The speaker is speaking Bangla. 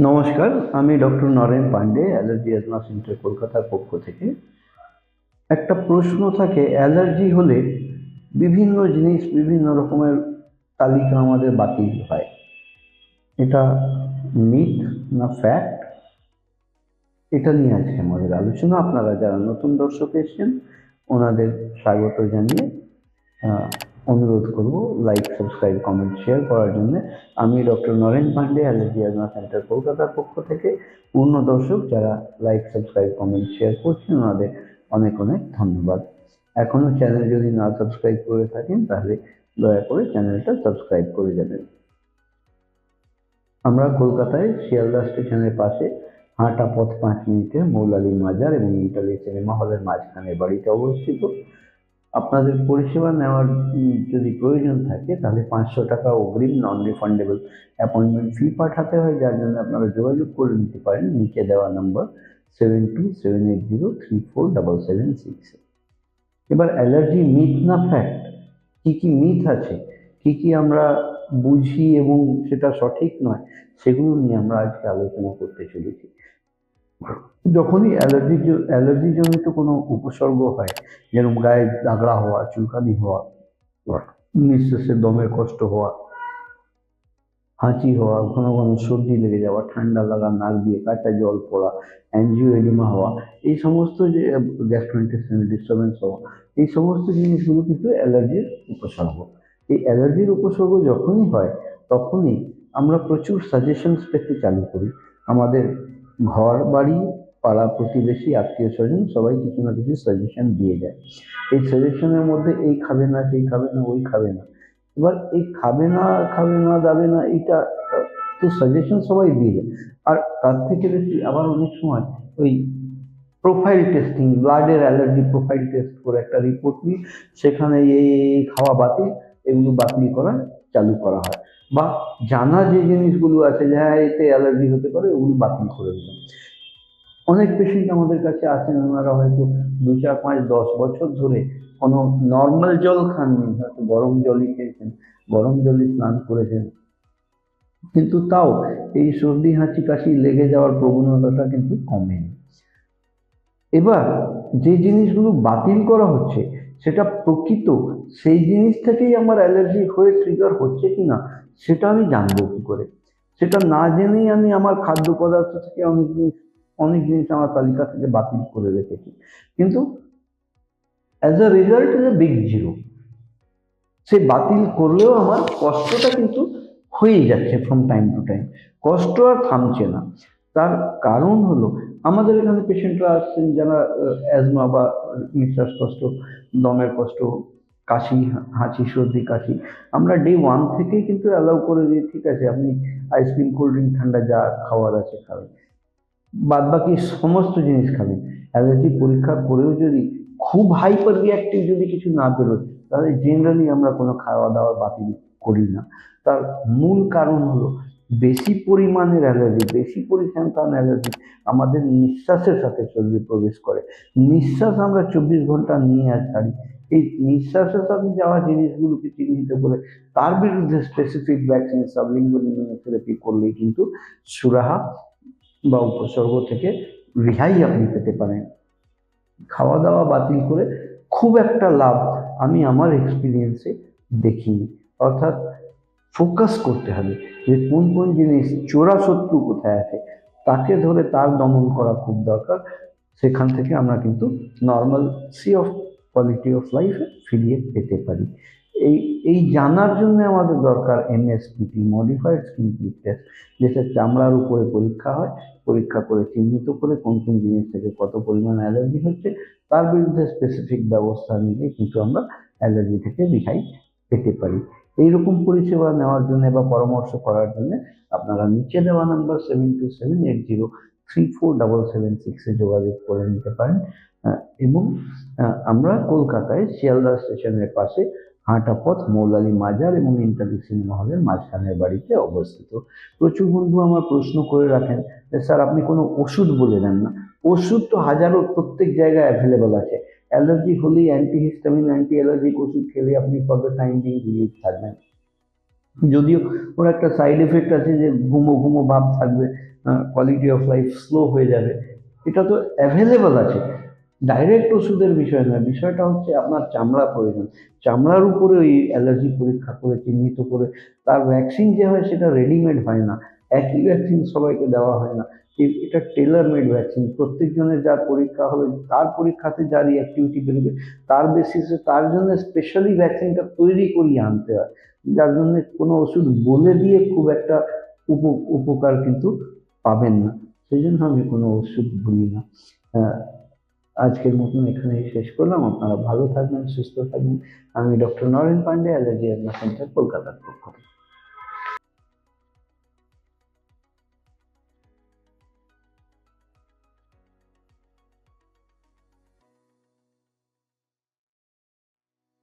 নমস্কার, আমি doctor Naren Pandey allergy asthma centre কলকাতার পক্ষ থেকে। একটা প্রশ্ন থাকে, অ্যালার্জি হলে বিভিন্ন জিনিস, বিভিন্ন রকমের তালিকা আমাদের বাতিল হয়। এটা মিথ না ফ্যাক্ট? এটা নিয়ে আজকে আমাদের আলোচনা। আপনারা যারা নতুন দর্শক এসেছেন, ওনাদের স্বাগত জানিয়ে অনুরোধ করব লাইক সাবস্ক্রাইব কমেন্ট শেয়ার করার জন্য। আমি doctor Naren Pandey allergy asthma centre কলকাতার পক্ষ থেকে পূর্ণ দর্শক, যারা লাইক সাবস্ক্রাইব কমেন্ট শেয়ার করছেন, ওনাদের অনেক অনেক ধন্যবাদ। এখনও চ্যানেল যদি না সাবস্ক্রাইব করে থাকেন, তাহলে দয়া করে চ্যানেলটা সাবস্ক্রাইব করে যাবেন। আমরা কলকাতায় শিয়ালদা স্টেশনের পাশে হাঁটা পথ পাঁচ মিনিটে মৌলালী মাজার এবং ইটালি সিনেমা হলের মাঝখানে বাড়িতে অবস্থিত। আপনাদের পরিষেবা নেওয়ার যদি প্রয়োজন থাকে, তাহলে পাঁচশো টাকা অগ্রিম নন রিফান্ডেবল অ্যাপয়েন্টমেন্ট ফি পাঠাতে হয়, যার জন্য আপনারা যোগাযোগ করে নিতে পারেন। নিচে দেওয়া number seven two seven eight zero three four double seven six এবার অ্যালার্জি মিথ না ফ্যাক্ট কী কী মিথ আছে? কী কী আমরা বুঝি এবং সেটা সঠিক নয়, সেগুলো নিয়ে আমরা আজকে আলোচনা করতে চলেছি। যখনই অ্যালার্জি অ্যালার্জি জনিত কোনো উপসর্গ হয়, যেরকম গায়ে দাগড়া হওয়া, চুলকানি হওয়া, নিঃশ্বাসে দমে কষ্ট হওয়া, হাঁচি হওয়া, ঘন ঘন সর্দি লেগে যাওয়া, ঠান্ডা লাগা, নাক দিয়ে কাঁচা জল পড়া অ্যাঞ্জিওএডিমা হওয়া, এই সমস্ত যে গ্যাস্ট্রোইন্টেস্টাইনাল ডিস্টারবেন্স হওয়া, এই সমস্ত জিনিসগুলো কিন্তু অ্যালার্জির উপসর্গ। এই অ্যালার্জির উপসর্গ যখনই হয়, তখনই আমরা প্রচুর সাজেশনস পেতে চালু করি। আমাদের ঘর বাড়ি পাড়া প্রতিবেশী, আত্মীয় স্বজন, সবাই কিছু না কিছু সাজেশন দিয়ে যায়। এই সাজেশনের মধ্যে এই খাবে না, সেই খাবে না, ওই খাবে না। এবার এই খাবে না খাবে না, যাবে না এটা তো সাজেশন সবাই দিয়ে যায়। আর তার থেকে বেশি আবার অনেক সময় ওই প্রোফাইল টেস্টিং ব্লাডের অ্যালার্জি প্রোফাইল টেস্ট করে একটা রিপোর্ট নিয়ে সেখানে এই খাওয়া বাতিল, এগুলো বাতিল করা চালু করা হয়। বা জানা যে জিনিসগুলো আছে যে হ্যাঁ এতে অ্যালার্জি হতে পারে, ওগুলো বাতিল করে দিলাম অনেক পেশেন্ট আমাদের কাছে আসেন ওনারা হয়তো দু চার পাঁচ দশ বছর ধরে কোনো নর্মাল জল খাননি, হয়তো গরম জলই খেয়েছেন, গরম জলে স্নান করেছেন। কিন্তু তাও এই সর্দি, হাঁচি, কাশি লেগে যাওয়ার প্রবণতাটা কিন্তু কমেনি। এবার যে জিনিসগুলো বাতিল করা হচ্ছে সেটা প্রকৃত, সেই জিনিস থেকেই আমার অ্যালার্জি হয়ে ট্রিগার হচ্ছে কি না সেটা আমি জানব কী করে? সেটা না জেনেই আমি আমার খাদ্য পদার্থ থেকে অনেক জিনিস অনেক জিনিস আমার তালিকা থেকে বাতিল করে রেখেছি। কিন্তু as a result is a big zero সে বাতিল করলেও আমার কষ্টটা কিন্তু হয়েই যাচ্ছে ফ্রম টাইম টু টাইম কষ্ট আর থামছে না। তার কারণ হলো আমাদের এখানে পেশেন্টরা আসছেন যারা অ্যাজমা বা নিঃশ্বাস কষ্ট, দমের কষ্ট, কাশি, হাঁচি, সর্দি, কাশি, আমরা ডে ওয়ান থেকেই কিন্তু অ্যালাউ করে দিই, ঠিক আছে, আপনি আইসক্রিম কোল্ড ড্রিঙ্ক ঠান্ডা যা খাওয়ার আছে খাবেন। বাদ বাকি সমস্ত জিনিস খাবেন। অ্যালার্জি পরীক্ষা করেও যদি খুব হাইপার রিয়াক্টিভ যদি কিছু না বেরোয়, তাহলে জেনারেলি আমরা কোনো খাওয়া দাওয়া বাতিল করি না। তার মূল কারণ হলো বেশি পরিমাণের অ্যালার্জি, বেশি পরিসংখ্যান অ্যালার্জি আমাদের নিঃশ্বাসের সাথে শরীরে প্রবেশ করে। নিঃশ্বাস আমরা চব্বিশ ঘণ্টা নিয়ে আর ছাড়ি। এই নিঃশ্বাসের সাথে যাওয়া জিনিসগুলোকে চিহ্নিত করে তার বিরুদ্ধে স্পেসিফিক ভ্যাকসিন ইমিউনোথেরাপি করলেই কিন্তু সুরাহা বা উপসর্গ থেকে রেহাই আপনি পেতে পারেন। খাওয়া দাওয়া বাতিল করে খুব একটা লাভ আমি আমার এক্সপিরিয়েন্সে দেখিনি। অর্থাৎ ফোকাস করতে হবে যে কোন কোন জিনিস চোরা শত্রু কোথায় আছে, তাকে ধরে তার দমন করা খুব দরকার। সেখান থেকে আমরা কিন্তু normal see of quality of লাইফে ফিরিয়ে পেতে পারি। এই এই জানার জন্য আমাদের দরকার এমএসপিটি মডিফাইড স্কিন টেস্ট যেটা চামড়ার উপরে পরীক্ষা হয়। পরীক্ষা করে চিহ্নিত করে কোন কোন জিনিস থেকে কত পরিমাণ অ্যালার্জি হচ্ছে, তার বিরুদ্ধে স্পেসিফিক ব্যবস্থা নিলে কিন্তু আমরা অ্যালার্জি থেকে রেহাই পেতে পারি। এইরকম পরিষেবা নেওয়ার জন্য বা পরামর্শ করার জন্য আপনারা নিচে দেওয়া number seven two seven eight zero three four double seven সিক্সে যোগাযোগ করে নিতে পারেন। এবং আমরা কলকাতায় শিয়ালদা স্টেশনের পাশে হাঁটা পথ মৌলালী মাজার এবং ইন্টারভিউ সিনেমা হলের মাঝখানের বাড়িতে অবস্থিত। প্রচুর বন্ধু আমার প্রশ্ন করে রাখেন স্যার, আপনি কোনো ওষুধ বলে দেন না? ওষুধ তো হাজারো প্রত্যেক জায়গায় অ্যাভেলেবল আছে। অ্যালার্জি হলেই অ্যান্টিহিস্টামিন অ্যান্টি অ্যালার্জিক ওষুধ খেলে আপনি for the time being relief থাকবেন। যদিও ওর একটা সাইড এফেক্ট আছে যে ঘুমো ঘুমো ভাব থাকবে কোয়ালিটি অফ লাইফ স্লো হয়ে যাবে। এটা তো অ্যাভেলেবল আছে। ডাইরেক্ট ওষুধের বিষয় নয়, বিষয়টা হচ্ছে আপনার চামড়া প্রয়োজন। চামড়ার উপরে ওই অ্যালার্জি পরীক্ষা করে, চিহ্নিত করে, তার ভ্যাকসিন যে হয় সেটা রেডিমেড হয় না। একই ভ্যাকসিন সবাইকে দেওয়া হয় না। এটা টেলার মেড ভ্যাকসিন প্রত্যেকজনের যার পরীক্ষা হবে তার পরীক্ষাতে যার অ্যাক্টিভিটি বেরোবে তার বেসিসে তার জন্য স্পেশালি ভ্যাকসিনটা তৈরি করিয়ে আনতে হয়। যার জন্য কোনো ওষুধ বলে দিয়ে খুব একটা উপ উপকার কিন্তু পাবেন না। সেই জন্য আমি কোনো ওষুধ বলি না। আহ, আজকের মতন এখানেই শেষ করলাম। আপনারা ভালো থাকবেন সুস্থ থাকবেন। আমি doctor Naren Pandey allergy centre কলকাতার পক্ষ থেকে।